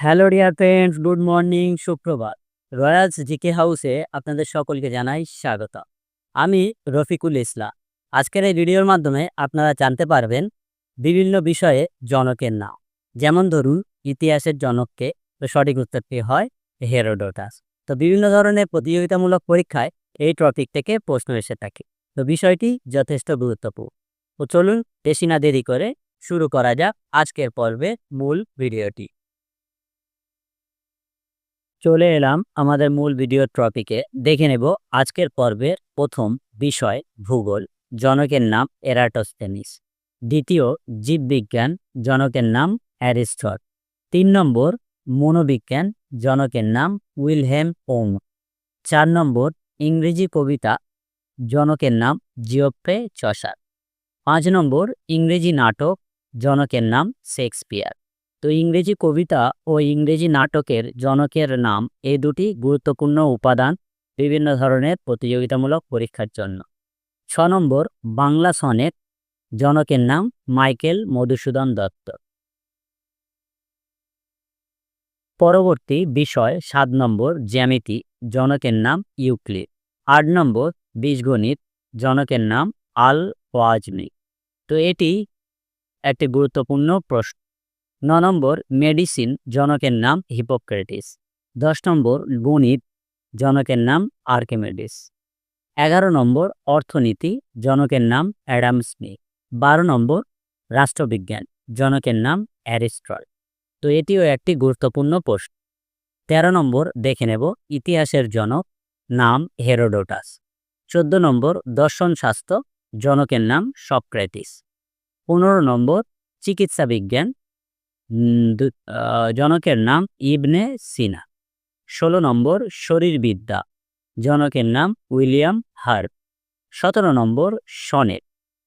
Hello dear friends, good morning, সুপ্রভাত। Royals GK হাউসে আপনাদের সকলকে জানাই স্বাগত। আমি রফিকুল ইসলাম। আজকের এই ভিডিওর মাধ্যমে আপনারা জানতে পারবেন বিভিন্ন বিষয়ে জনকের নাম। যেমন ধরুন, ইতিহাসের জনককে সঠিক উত্তরটি হয়? হেরোডোটাস। তো বিভিন্ন ধরনের প্রতিযোগিতামূলক পরীক্ষায় এই টপিক থেকে প্রশ্ন এসে থাকে। তো বিষয়টি যথেষ্ট গুরুত্বপূর্ণ। তো চলুন বেশি না দেরি করে শুরু করা যাক আজকের পর্বে মূল ভিডিওটি। চলে এলাম আমাদের মূল ভিডিও টপিকে দেখে নেব আজকের পর্বের প্রথম বিষয় ভূগোল, জনকের নাম এরাটোস্টেনিস দ্বিতীয়, জীববিজ্ঞান, জনকের নাম অ্যারিস্টট। তিন নম্বর, মনোবিজ্ঞান, জনকের নাম উইলহেম ওম চার নম্বর, ইংরেজি কবিতা, জনকের নাম জিওফ্রে চসার। পাঁচ নম্বর, ইংরেজি নাটক, জনকের নাম শেক্সপিয়ার। তো ইংরেজি কবিতা ও ইংরেজি নাটকের জনকের নাম এই দুটি গুরুত্বপূর্ণ উপাদান বিভিন্ন ধরনের প্রতিযোগিতামূলক পরীক্ষার জন্য। ছ নম্বর, বাংলা সনেট, জনকের নাম মাইকেল মধুসূদন দত্ত। পরবর্তী বিষয়, সাত নম্বর, জ্যামিতি, জনকের নাম ইউক্লিড। আট নম্বর, বীজগণিত, জনকের নাম আল ওয়াজমি তো এটি একটি গুরুত্বপূর্ণ প্রশ্ন। ন নম্বর, মেডিসিন, জনকের নাম হিপোক্রেটিস। দশ নম্বর, গণিত, জনকের নাম আর্কিমেডিস। এগারো নম্বর, অর্থনীতি, জনকের নাম অ্যাডাম স্মিথ। বারো নম্বর, রাষ্ট্রবিজ্ঞান, জনকের নাম অ্যারিস্টল তো এটিও একটি গুরুত্বপূর্ণ প্রশ্ন। তেরো নম্বর, দেখে নেব, ইতিহাসের জনক, নাম হেরোডোটাস। চোদ্দ নম্বর, দর্শন শাস্ত্র, জনকের নাম সক্রেটিস। পনেরো নম্বর, চিকিৎসা বিজ্ঞান জনকের নাম ইবনে সিনা। ষোলো নম্বর শরীরবিদ্যা জনকের নাম উইলিয়াম হার্ব সতেরো নম্বর সনেট।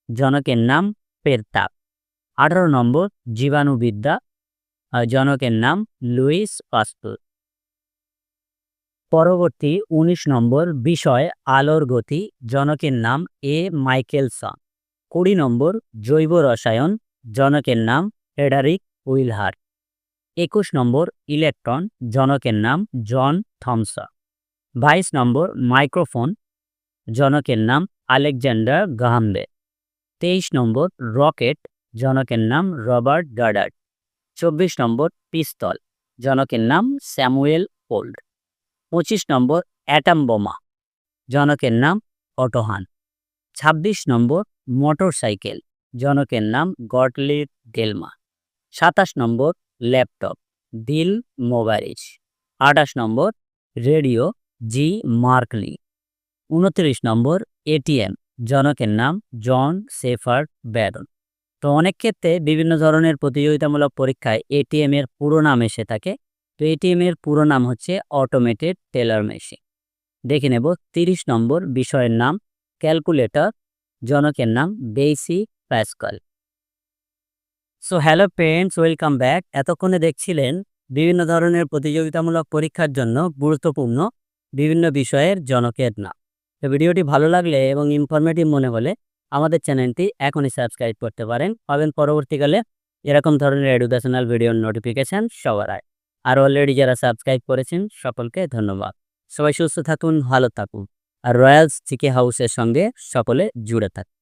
জনকের নাম পেরতাপ আঠারো নম্বর জীবাণুবিদ্যা। জনকের নাম লুইস পাস্তুর। পরবর্তী ১৯ নম্বর বিষয় আলোর গতি। জনকের নাম এ মাইকেলসন। কুড়ি নম্বর জৈব রসায়ন। জনকের নাম ফেডারিক উইলহার একুশ নম্বর, ইলেকট্রন, জনকের নাম জন থমসন। বাইশ নম্বর, মাইক্রোফোন, জনকের নাম আলেকজান্ডার গাহামবে তেইশ নম্বর, রকেট, জনকের নাম রবার্ট গার্ডার্ড চব্বিশ নম্বর, পিস্তল, জনকের নাম স্যামুয়েল ওল্ড। পঁচিশ নম্বর, অ্যাটাম বোমা, জনকের নাম অটোহান। ছাব্বিশ নম্বর মোটর সাইকেল জনকের নাম গটলির ডেলমা। সাতাশ নম্বর ল্যাপটপ, দিল মোবাইলিস আঠাশ নম্বর রেডিও, জি মার্কলি। উনত্রিশ নম্বর এটিএম, জনকের নাম জন সেফার্ড ব্যারন। তো অনেক ক্ষেত্রে বিভিন্ন ধরনের প্রতিযোগিতামূলক পরীক্ষায় এটিএম এর পুরো নাম এসে থাকে। তো এটিএম এর পুরো নাম হচ্ছে অটোমেটেড টেলার মেশিন দেখে নেব তিরিশ নম্বর বিষয়ের নাম ক্যালকুলেটর জনকের নাম Blaise Pascal. So hello friends welcome back এতক্ষণে দেখছিলেন বিভিন্ন ধরনের প্রতিযোগিতামূলক পরীক্ষার জন্য গুরুত্বপূর্ণ বিভিন্ন বিষয়ের জনকের নাম। তো ভিডিওটি ভালো লাগলে এবং ইনফরমেটিভ মনে হলে আমাদের চ্যানেলটি এখনই সাবস্ক্রাইব করতে পারেন। পাবেন পরবর্তীকালে এরকম ধরনের এডুকেশনাল ভিডিওর নোটিফিকেশান সবার আয় আর অলরেডি যারা সাবস্ক্রাইব করেছেন, সকলকে ধন্যবাদ। সবাই সুস্থ থাকুন, ভালো থাকুন। আর রয়্যালস চিকে হাউসের সঙ্গে সকলে জুড়ে থাকুন।